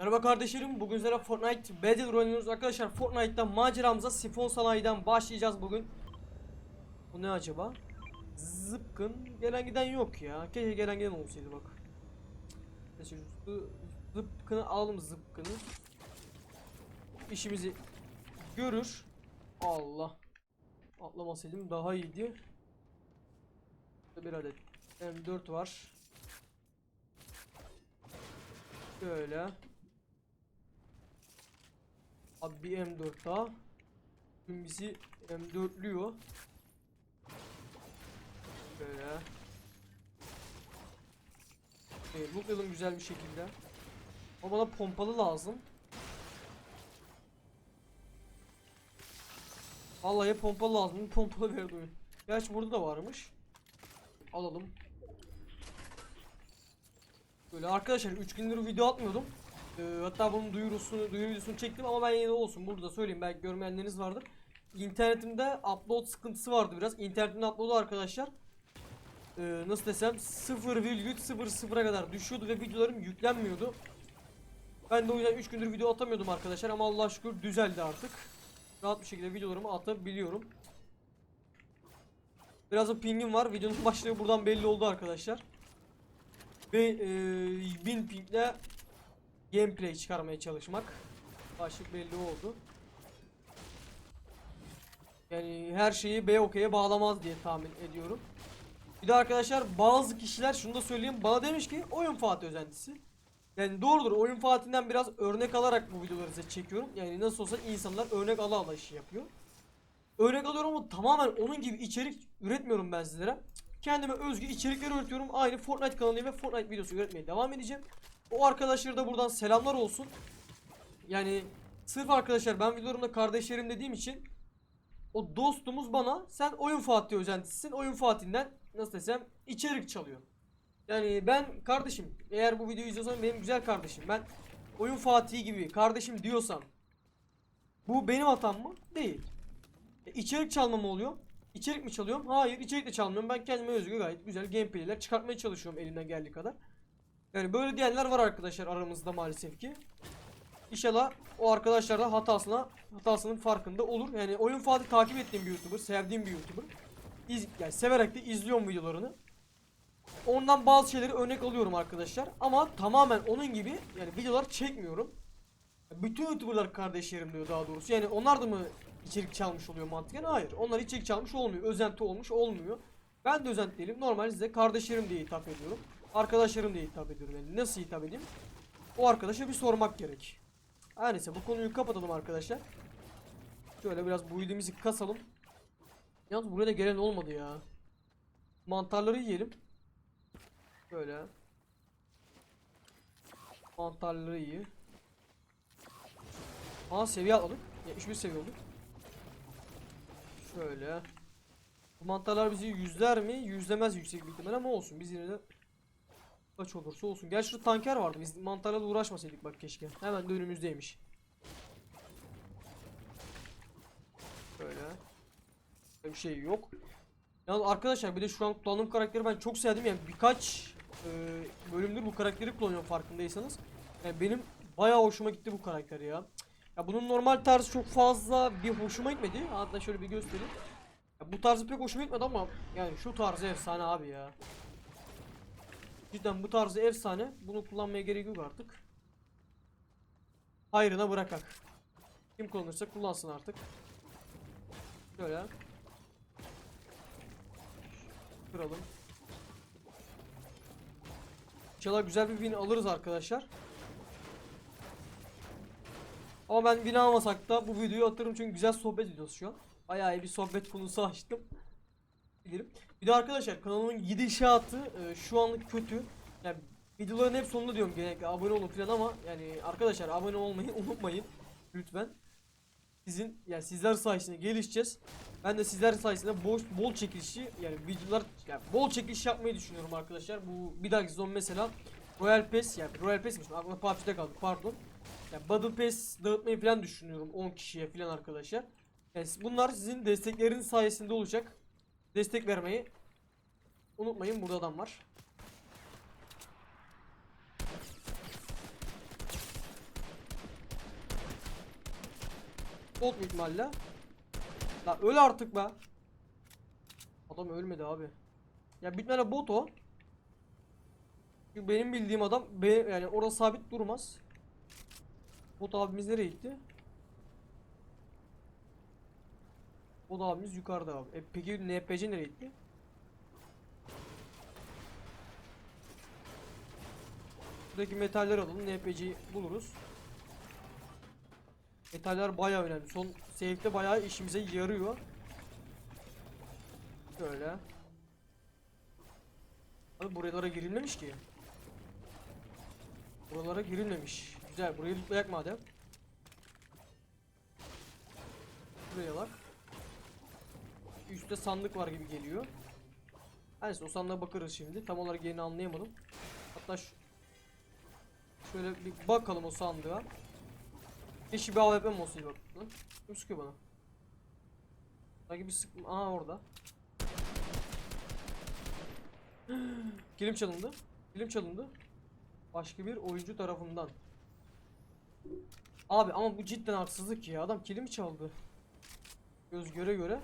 Merhaba kardeşlerim. Bugün sizlere Fortnite Battle oynuyoruz. Arkadaşlar Fortnite'da maceramıza sifon sanayiden başlayacağız bugün. Bu ne acaba? Zıpkın. Gelen giden yok ya. Keşke gelen giden olsaydı bak. Neyse zıpkını alalım zıpkını. İşimizi görür. Allah. Atlamasaydım daha iyiydi. Bir adet M4 var. Şöyle. Abi bir M4 daha. Bugün bizi M4'lüyor. Böyle. Evet, lootlayalım güzel bir şekilde. Ama bana pompalı lazım. Vallahi pompalı lazım. Pompalı verdi oyun. Gerçi burada da varmış. Alalım. Böyle arkadaşlar 3 gündür video atmıyordum. Ee, hatta bunun duyurusunu, duyuru videosunu çektim ama ben yine de olsun burada söyleyeyim belki görmeyenleriniz vardır. İnternetimde upload sıkıntısı vardı biraz. İnternetimde upload'u arkadaşlar ee, nasıl desem 0,00'a kadar düşüyordu ve videolarım yüklenmiyordu. Ben de o yüzden 3 gündür video atamıyordum arkadaşlar ama Allah şükür düzeldi artık. Rahat bir şekilde videolarımı atabiliyorum. Biraz da pingim var. Videonun başlığı buradan belli oldu arkadaşlar. Ve e, 1000 pingle gameplay çıkarmaya çalışmak. Başlık belli oldu. Yani her şeyi BOK'ye bağlamaz diye tahmin ediyorum. Bir de arkadaşlar bazı kişiler şunu da söyleyeyim bana demiş ki oyun Fatih özentisi. Yani doğrudur oyun Fatih'ten biraz örnek alarak bu videoları size çekiyorum. Yani nasıl olsa insanlar örnek ala ala işi yapıyor. Örnek alıyorum ama tamamen onun gibi içerik üretmiyorum ben sizlere. Kendime özgü içerikler üretiyorum. Aynı Fortnite kanalıyım ve Fortnite videosu üretmeye devam edeceğim. O arkadaşlara da buradan selamlar olsun. Yani sırf arkadaşlar ben videolarımda kardeşlerim dediğim için o dostumuz bana sen oyun Fatih özentisisin. Oyun Fatih'den nasıl desem içerik çalıyor. Yani ben kardeşim eğer bu videoyu izliyorsan benim güzel kardeşim. Ben oyun Fatih gibi kardeşim diyorsam bu benim hatam mı? Değil. E, içerik çalma mı oluyor? İçerik mi çalıyorum? Hayır içerik de çalmıyorum. Ben kendime özgü gayet güzel gameplay'ler çıkartmaya çalışıyorum elimden geldiği kadar. Yani böyle diyenler var arkadaşlar aramızda maalesef ki. İnşallah o arkadaşlar da hatasına hatasının farkında olur. Yani oyun Fatih takip ettiğim bir YouTuber, sevdiğim bir YouTuber. İz, yani severek de izliyorum videolarını. Ondan bazı şeyleri örnek alıyorum arkadaşlar. Ama tamamen onun gibi yani videolar çekmiyorum. Bütün YouTuber'lar kardeşlerim diyor daha doğrusu. Yani onlar da mı içerik çalmış oluyor mantıken? Hayır. Onlar içerik çalmış olmuyor. Özenti olmuş olmuyor. Ben de özenti değilim. Normal size kardeşlerim diye hitap ediyorum. Arkadaşlarım diye hitap ediyorum. Yani nasıl hitap edeyim? O arkadaşa bir sormak gerek. Her neyse bu konuyu kapatalım arkadaşlar. Şöyle biraz build'imizi kasalım. Yalnız buraya da gelen olmadı ya. Mantarları yiyelim. Böyle. Mantarları iyi. Aa seviye atladık. 71 seviye olduk. Şöyle. Bu mantarlar bizi yüzler mi? Yüzlemez yüksek bir ihtimal ama olsun. Biz yine de kaç olursa olsun. Gerçi şurada tanker vardı. Biz mantarlarla uğraşmasaydık bak keşke. Hemen de önümüzdeymiş. Böyle. Bir şey yok. Yalnız arkadaşlar bir de şu an kullandığım karakteri ben çok sevdim yani birkaç e, bölümdür bu karakteri kullanıyorum farkındaysanız. Yani benim bayağı hoşuma gitti bu karakter ya. Ya bunun normal tarzı çok fazla bir hoşuma gitmedi. Hatta şöyle bir göstereyim. Ya bu tarzı pek hoşuma gitmedi ama yani şu tarzı efsane abi ya. Cidden bu tarzı efsane. Bunu kullanmaya gerek yok artık. Hayrına bırakak. Kim kullanırsa kullansın artık. Böyle. Kıralım. İnşallah güzel bir win alırız arkadaşlar. Ama ben win almasak da bu videoyu atarım çünkü güzel sohbet ediyoruz şu an. Bayağı bir sohbet konusu açtım. Bilirim. Bir de arkadaşlar kanalımın gidişatı e, şu anlık kötü. Yani videoların hep sonunda diyorum genellikle abone olun falan ama yani arkadaşlar abone olmayı unutmayın lütfen. Sizin yani sizler sayesinde gelişeceğiz. Ben de sizler sayesinde bol bol çekilişi yani videolar yani bol çekiliş yapmayı düşünüyorum arkadaşlar. Bu bir dahaki sezon mesela Royal Pass yani Royal Pass mi? Aklıma PUBG'de kaldı pardon. Yani Battle Pass dağıtmayı falan düşünüyorum 10 kişiye falan arkadaşlar. Yani bunlar sizin destekleriniz sayesinde olacak. Destek vermeyi unutmayın burada adam var. Old ihtimalle. La öl artık be. Adam ölmedi abi. Ya bir tane bot o. Çünkü benim bildiğim adam be, yani orada sabit durmaz. Bot abimiz nereye gitti? Bot abimiz yukarıda abi. E, peki NPC nereye gitti? Buradaki metalleri alalım. NPC'yi buluruz. Metaller bayağı önemli. Son save'de bayağı işimize yarıyor. Şöyle. Abi buralara girilmemiş ki. Buralara girilmemiş. Güzel. Burayı lootlayak madem. Buraya bak. Üstte sandık var gibi geliyor. Neyse o sandığa bakarız şimdi. Tam olarak yerini anlayamadım. Hatta şu Şöyle bir bakalım o sandığa. Yeşil bir AWP'm olsun bir bakalım. Kim sıkıyor bana? Sanki bir sık... Aa orada. Kilim çalındı. Kilim çalındı. Başka bir oyuncu tarafından. Abi ama bu cidden haksızlık ya. Adam kilimi çaldı. Göz göre göre.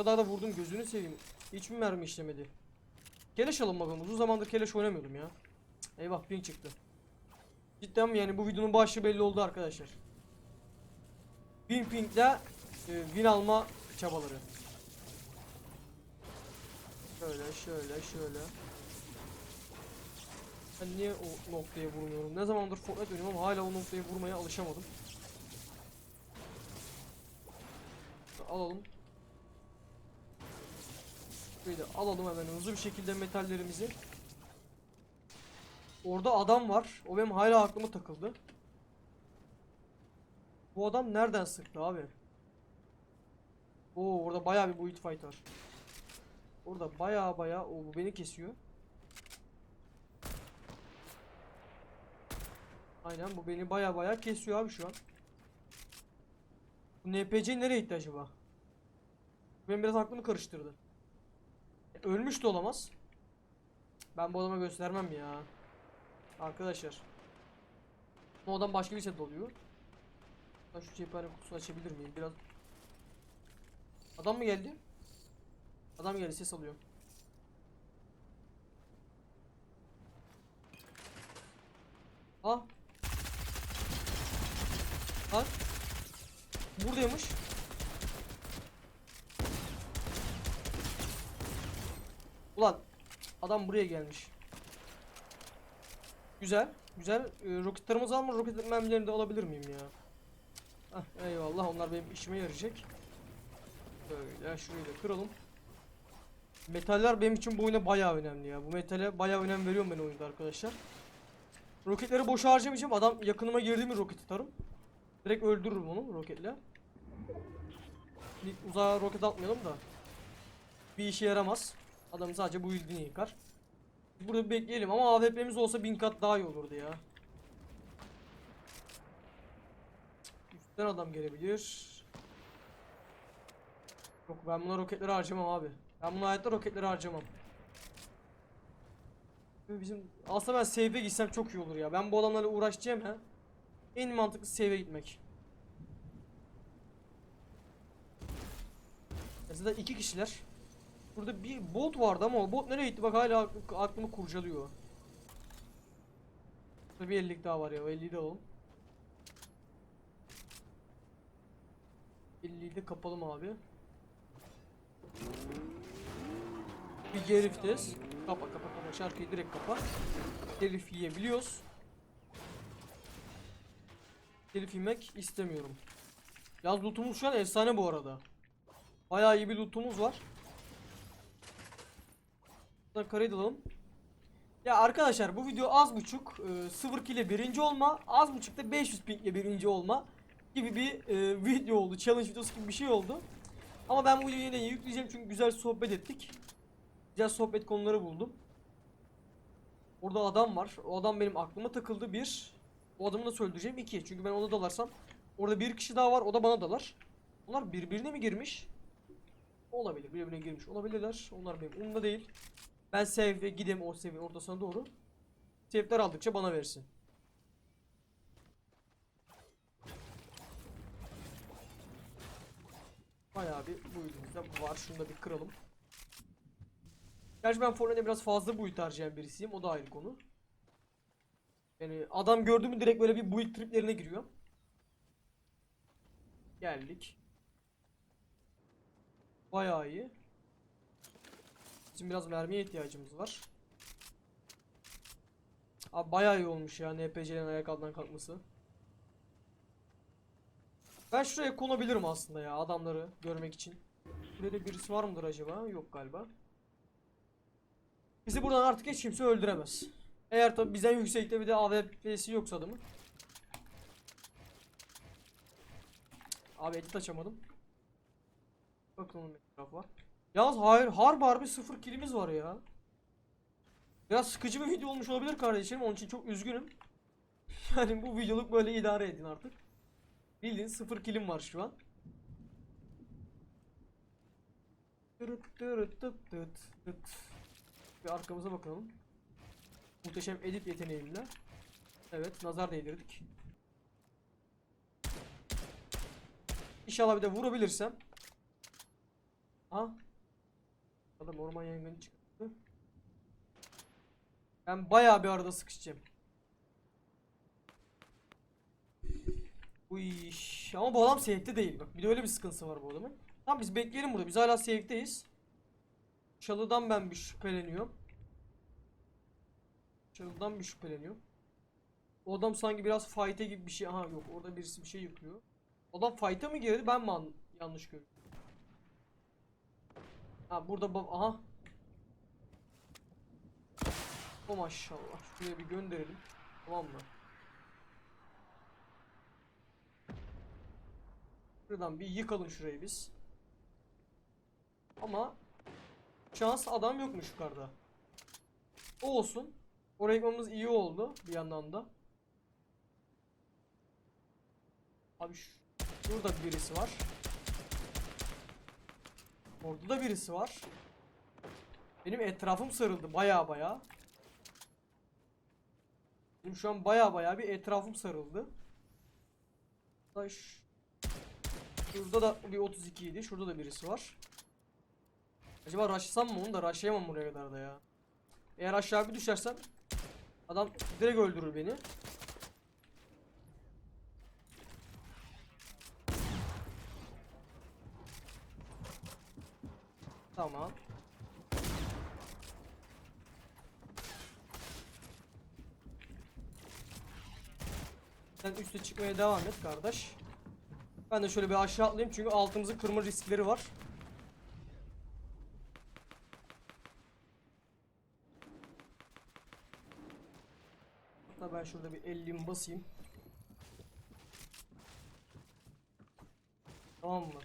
Kadar da vurdum gözünü seveyim. Hiç mi mermi işlemedi? Keleş alın bakalım. Uzun zamandır keleş oynamıyordum ya. Cık, Eyvah ping çıktı. Cidden mi yani bu videonun başı belli oldu arkadaşlar. Bin pingle e, win alma çabaları. Şöyle şöyle şöyle. Ben niye o noktaya vurmuyorum? Ne zamandır Fortnite oynuyorum ama hala o noktaya vurmaya alışamadım. Alalım. Böyle alalım hemen hızlı bir şekilde metallerimizi. Orada adam var. O benim hala aklıma takıldı. Bu adam nereden sıktı abi? Oo orada bayağı bir boyut fight var. Orada bayağı bayağı o bu beni kesiyor. Aynen bu beni bayağı bayağı kesiyor abi şu an. Bu NPC nereye gitti acaba? Benim biraz aklımı karıştırdı. Ölmüş de olamaz. Ben bu adama göstermem ya. Arkadaşlar. Bu adam başka bir set oluyor. Ben şu cephane kutusunu açabilir miyim? Biraz. Adam mı geldi? Adam geldi ses alıyor. Ha? Ha? Buradaymış. Ulan adam buraya gelmiş. Güzel, güzel. Ee, roketlerimiz var mı? Roket mermilerini de alabilir miyim ya? Hah, eyvallah onlar benim işime yarayacak. Böyle şurayı da kıralım. Metaller benim için bu oyuna bayağı önemli ya. Bu metale bayağı önem veriyorum ben oyunda arkadaşlar. Roketleri boş harcamayacağım. Adam yakınıma girdi mi roketi tarım. Direkt öldürürüm onu roketle. Bir uzağa roket atmayalım da. Bir işe yaramaz. Adam sadece bu ilgini yıkar. Burada bekleyelim ama AWP'miz olsa bin kat daha iyi olurdu ya. Üstten adam gelebilir. Yok ben buna roketleri harcamam abi. Ben buna hayatta roketleri harcamam. Bizim aslında ben save'e gitsem çok iyi olur ya. Ben bu adamlarla uğraşacağım ha. En mantıklı save'e gitmek. Mesela iki kişiler. Burada bir bot vardı ama o bot nereye gitti bak hala akl- aklımı kurcalıyor. Burada bir 50'lik daha var ya o 50'yi de alalım. 50'yi de kapalım abi. Bir geri vites. Kapa kapa kapa şarkıyı direkt kapa. Telif yiyebiliyoruz. Telif yemek istemiyorum. Yaz lootumuz şu an efsane bu arada. Bayağı iyi bir lootumuz var. Buradan karayı. Ya arkadaşlar bu video az buçuk e, 0 kile birinci olma az buçuk da 500 pingle birinci olma gibi bir e, video oldu. Challenge videosu gibi bir şey oldu. Ama ben bu videoyu yine yükleyeceğim çünkü güzel sohbet ettik. Güzel sohbet konuları buldum. Orada adam var. O adam benim aklıma takıldı. Bir. O adamı nasıl öldüreceğim? İki. Çünkü ben ona dalarsam. Orada bir kişi daha var. O da bana dalar. Onlar birbirine mi girmiş? Olabilir. Birbirine girmiş olabilirler. Onlar benim umurumda değil. Ben save'e gideyim o save'in ortasına doğru. Save'ler aldıkça bana versin. Bayağı bir build'imizde var. Şunu da bir kıralım. Gerçi ben Fortnite'e biraz fazla build harcayan birisiyim. O da ayrı konu. Yani adam gördü mü direkt böyle bir build triplerine giriyor. Geldik. Bayağı iyi. Bizim biraz mermiye ihtiyacımız var. Abi bayağı iyi olmuş ya NPC'lerin ayak altından kalkması. Ben şuraya konabilirim aslında ya adamları görmek için. Burada birisi var mıdır acaba? Yok galiba. Bizi buradan artık hiç kimse öldüremez. Eğer tabi bizden yüksekte bir de AWP'si yoksa adamın. Abi edit açamadım. Bakalım etrafa. Yalnız hayır harbi harbi sıfır kilimiz var ya. Biraz sıkıcı bir video olmuş olabilir kardeşim. Onun için çok üzgünüm. Yani bu videoluk böyle idare edin artık. Bildiğin sıfır kilim var şu an. Tırıt. Bir arkamıza bakalım. Muhteşem edit yeteneğimle. Evet nazar değdirdik. İnşallah bir de vurabilirsem. Ha? Adam orman yangını çıktı. Ben bayağı bir arada sıkışacağım. Uy, ama bu adam safe'de değil bak. Bir de öyle bir sıkıntısı var bu adamın. Tamam biz bekleyelim burada. Biz hala safe'deyiz. Çalıdan ben bir şüpheleniyorum. Çalıdan bir şüpheleniyorum. O adam sanki biraz fight'e gibi bir şey. Aha yok orada birisi bir şey yapıyor. O adam fight'a mı girdi ben mi an- yanlış gördüm? Ha burada ba- aha. O maşallah. Şuraya bir gönderelim. Tamam mı? Şuradan bir yıkalım şurayı biz. Ama şans adam yokmuş yukarıda. O olsun. Oraya gitmemiz iyi oldu bir yandan da. Abi şu, şurada birisi var. Orada da birisi var. Benim etrafım sarıldı baya baya. Benim şu an baya baya bir etrafım sarıldı. Taş. Şurada da bir 32 idi. Şurada da birisi var. Acaba rushlasam mı onu da rushlayamam buraya kadar da ya. Eğer aşağı bir düşersem adam direkt öldürür beni. Tamam. Sen üste çıkmaya devam et kardeş. Ben de şöyle bir aşağı atlayayım çünkü altımızı kırma riskleri var. Hatta ben şurada bir 50'mi basayım. Tamam mı?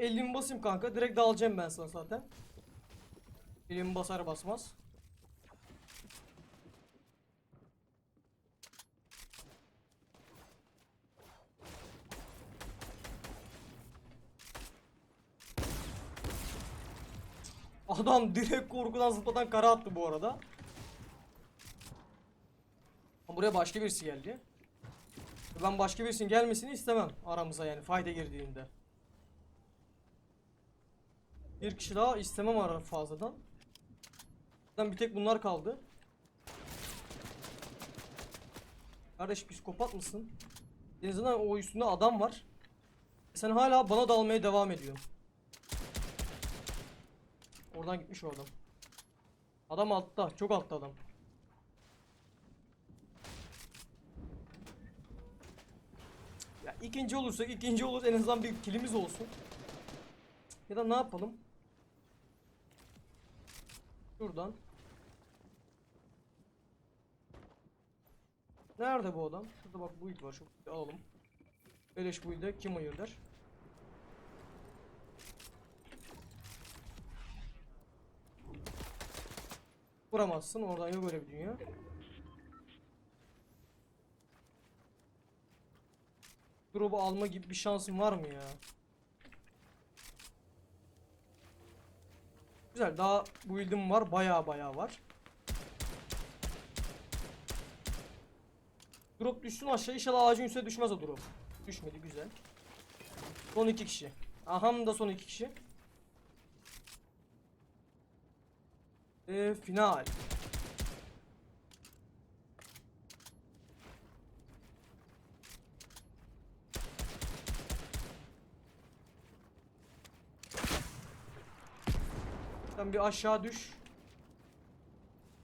50'mi basayım kanka. Direkt dalacağım ben sana zaten. 50'mi basar basmaz. Adam direkt korkudan zıpladan kara attı bu arada. Ama Buraya başka birisi geldi. Ben başka birisinin gelmesini istemem aramıza yani fayda girdiğinde. Bir kişi daha istemem ara fazladan. Zaten bir tek bunlar kaldı. Kardeş psikopat mısın? En azından o üstünde adam var. Sen hala bana dalmaya devam ediyorsun. Oradan gitmiş o adam. Adam altta, çok altta adam. Ya ikinci olursak ikinci olur en azından bir kilimiz olsun. Ya da ne yapalım? Şuradan. Nerede bu adam? Şurada bak build var. Şu alalım. Beleş build'e kim hayır der? Vuramazsın. Oradan yok öyle bir dünya. Drop'u alma gibi bir şansın var mı ya? Güzel. Daha build'im var. Baya baya var. Drop düşsün aşağı. İnşallah ağacın üstüne düşmez o drop. Düşmedi. Güzel. Son iki kişi. Aham da son iki kişi. Ve final. Bir aşağı düş.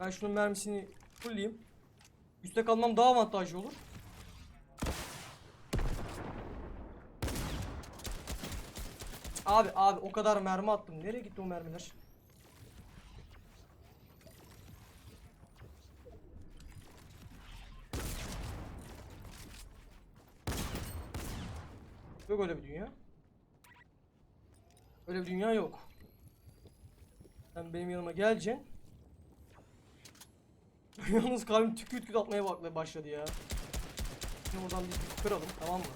Ben şunun mermisini fullleyeyim. Üste kalmam daha avantajlı olur. Abi abi o kadar mermi attım. Nereye gitti o mermiler? Yok öyle bir dünya. Öyle bir dünya yok. Sen benim yanıma geleceksin. Yalnız kalbim tükürt tükürt atmaya başladı ya. Şimdi buradan bir kıralım tamam mı?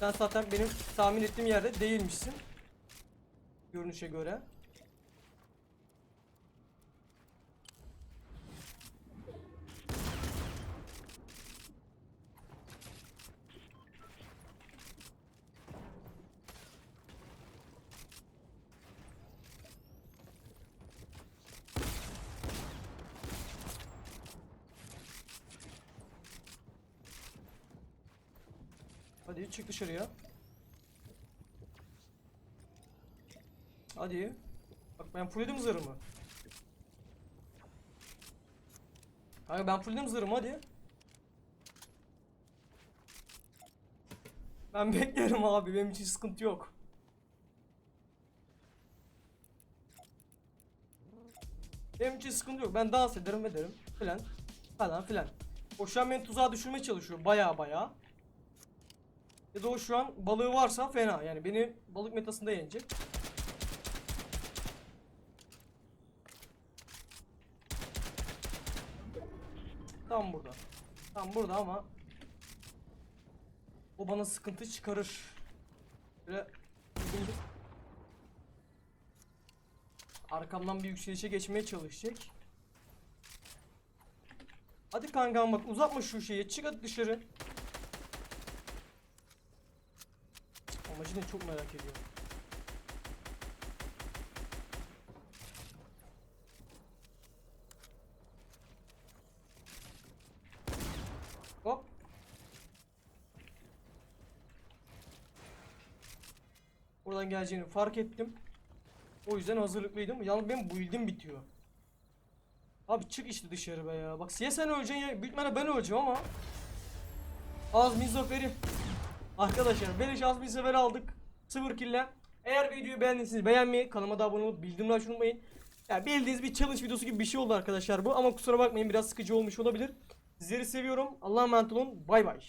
Sen zaten benim tahmin ettiğim yerde değilmişsin. Görünüşe göre. Hadi çık dışarıya. Hadi. Bak ben fullledim zırhımı. Hayır ben fullledim zırhımı hadi. Ben beklerim abi benim için sıkıntı yok. Benim için sıkıntı yok. Ben dans ederim ederim filan falan filan. O şu an beni tuzağa düşürmeye çalışıyor baya baya. Ya da o şu an balığı varsa fena yani beni balık metasında yenecek. Tam burada. Tam burada ama o bana sıkıntı çıkarır. Böyle. Arkamdan bir yükselişe geçmeye çalışacak. Hadi kankam bak uzatma şu şeyi. Çık hadi dışarı. Amacını çok merak ediyorum. Buradan geleceğini fark ettim. O yüzden hazırlıklıydım. Yalnız benim build'im bitiyor. Abi çık işte dışarı be ya. Bak ya sen öleceksin ya ihtimalle ben öleceğim ama. Azmi zaferi. Arkadaşlar beleş Azmi zaferi aldık. 0 kille. Eğer videoyu beğendiyseniz beğenmeyi, kanalıma da abone olup bildirimleri açmayı unutmayın. Ya bildiğiniz bir challenge videosu gibi bir şey oldu arkadaşlar bu ama kusura bakmayın biraz sıkıcı olmuş olabilir. Sizleri seviyorum. Allah'a emanet olun. Bay bay.